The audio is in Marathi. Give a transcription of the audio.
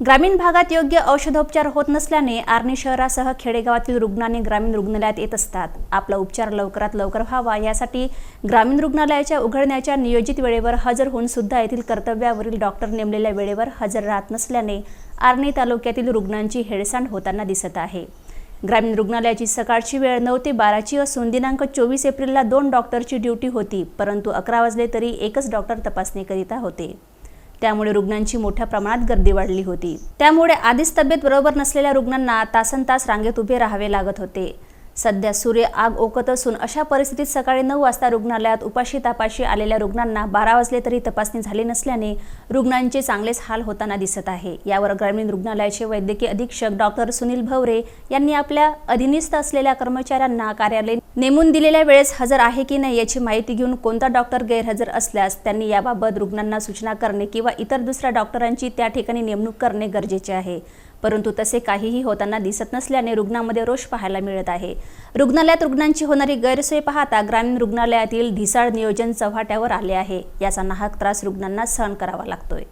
ग्रामीण भागात योग्य औषधोपचार होत नसल्याने आर्णी शहरासह खेडेगावातील रुग्णांनी ग्रामीण रुग्णालयात येत असतात. आपला उपचार लवकरात लवकर व्हावा यासाठी ग्रामीण रुग्णालयाच्या उघडण्याच्या नियोजित वेळेवर हजर होऊन सुद्धा येथील कर्तव्यावरील डॉक्टर नेमलेल्या वेळेवर हजर राहत नसल्याने आर्णी तालुक्यातील रुग्णांची हेळसांड होताना दिसत आहे. ग्रामीण रुग्णालयाची सकाळची वेळ नऊ ते बाराची असून दिनांक चोवीस एप्रिलला दोन डॉक्टरची ड्युटी होती परंतु अकरा वाजले तरी एकच डॉक्टर तपासणीकरिता होते. त्यामुळे रुग्णांची मोठ्या प्रमाणात गर्दी वाढली होती. त्यामुळे आधीच तब्येत बरोबर नसलेल्या रुग्णांना तासन तास रांगेत उभे राहावे लागत होते. सध्या सूर्य आग ओकत असून अशा परिस्थितीत सकाळी नऊ वाजता रुग्णालयात उपाशी तापाशी आलेल्या रुग्णांना बारा वाजले तरी तपासणी झाली नसल्याने रुग्णांचे चांगलेच हाल होताना दिसत आहे. यावर ग्रामीण रुग्णालयाचे वैद्यकीय अधीक्षक डॉक्टर सुनील भवरे यांनी आपल्या अधीनस्थ असलेल्या कर्मचाऱ्यांना कार्यालय नेमून दिलेल्या वेळेस हजर आहे की नाही याची माहिती घेऊन कोणता डॉक्टर गैरहजर असल्यास त्यांनी याबाबत रुग्णांना सूचना करणे किंवा इतर दुसऱ्या डॉक्टरांची त्या ठिकाणी नेमणूक करणे गरजेचे आहे. परंतु तसे काहीही होताना दिसत नसल्याने रुग्णामध्ये रोष पाहायला मिळत आहे. रुग्णालयात रुग्णांची होणारी गैरसोय पाहता ग्रामीण रुग्णालयातील ढिसाळ नियोजन चव्हाट्यावर आले आहे. याचा नाहक त्रास रुग्णांना सहन करावा लागतोय.